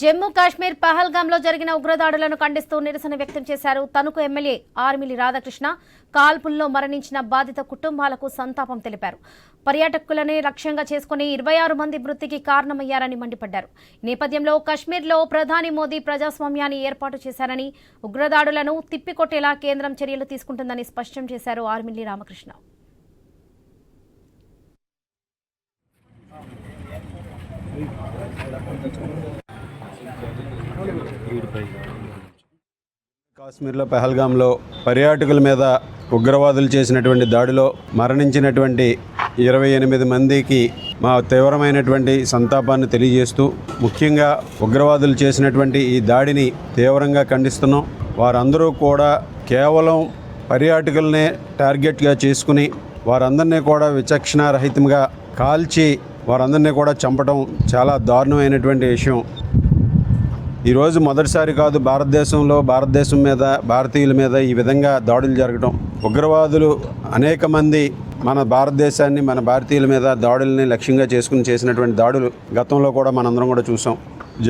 జమ్మూ కాశ్మీర్ పహల్గాంలో జరిగిన ఉగ్రదాడులను ఖండిస్తూ నిరసన వ్యక్తం చేశారు. తణుకు ఎమ్మెల్యే ఆర్మిలి రాధాకృష్ణ కాల్పుల్లో మరణించిన బాధిత కుటుంబాలకు సంతాపం తెలిపారు. పర్యాటకులనే లక్ష్యంగా చేసుకుని ఇరవై ఆరు మంది మృతికి కారణమయ్యారని మండిపడ్డారు. నేపథ్యంలో కశ్మీర్లో ప్రధాని మోదీ ప్రజాస్వామ్యాన్ని ఏర్పాటు చేశారని ఉగ్రదాడులను తిప్పికొట్టేలా కేంద్రం చర్యలు తీసుకుంటుందని స్పష్టం చేశారు ఆర్మిలి రామకృష్ణ. కాశ్మీర్లో పెహల్గాంలో పర్యాటకుల మీద ఉగ్రవాదులు చేసినటువంటి దాడిలో మరణించినటువంటి ఇరవై ఎనిమిది మందికి మా తీవ్రమైనటువంటి సంతాపాన్ని తెలియజేస్తూ ముఖ్యంగా ఉగ్రవాదులు చేసినటువంటి ఈ దాడిని తీవ్రంగా ఖండిస్తున్నాం. వారందరూ కూడా కేవలం పర్యాటకులనే టార్గెట్గా చేసుకుని వారందరినీ కూడా విచక్షణారహితంగా కాల్చి వారందరినీ కూడా చంపడం చాలా దారుణమైనటువంటి విషయం. ఈరోజు మొదటిసారి కాదు భారతదేశంలో భారతదేశం మీద భారతీయుల మీద ఈ విధంగా దాడులు జరగడం ఉగ్రవాదులు అనేక మంది మన భారతదేశాన్ని మన భారతీయుల మీద దాడుల్ని లక్ష్యంగా చేసుకుని చేసినటువంటి దాడులు గతంలో కూడా మనందరం కూడా చూసాం.